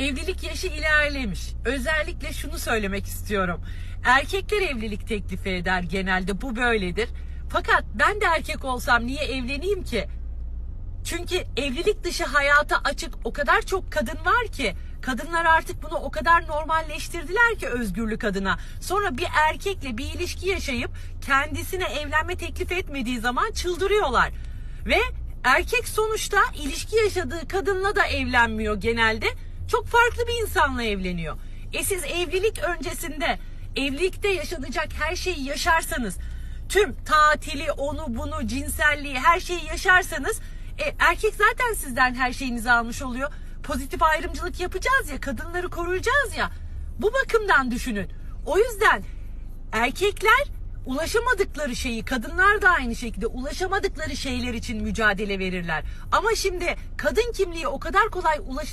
evlilik yaşı ilerlemiş. Özellikle şunu söylemek istiyorum. Erkekler evlilik teklifi eder genelde bu böyledir. Fakat ben de erkek olsam niye evleneyim ki? Çünkü evlilik dışı hayata açık o kadar çok kadın var ki kadınlar artık bunu o kadar normalleştirdiler ki özgürlük adına. Sonra bir erkekle bir ilişki yaşayıp kendisine evlenme teklif etmediği zaman çıldırıyorlar. Ve erkek sonuçta ilişki yaşadığı kadınla da evlenmiyor genelde. Çok farklı bir insanla evleniyor. E siz evlilik öncesinde evlilikte yaşanacak her şeyi yaşarsanız tüm tatili, onu bunu, cinselliği her şeyi yaşarsanız e, erkek zaten sizden her şeyinizi almış oluyor. Pozitif ayrımcılık yapacağız ya, kadınları koruyacağız ya. Bu bakımdan düşünün. O yüzden erkekler ulaşamadıkları şeyi, kadınlar da aynı şekilde ulaşamadıkları şeyler için mücadele verirler. Ama şimdi kadın kimliği o kadar kolay ulaşılabilir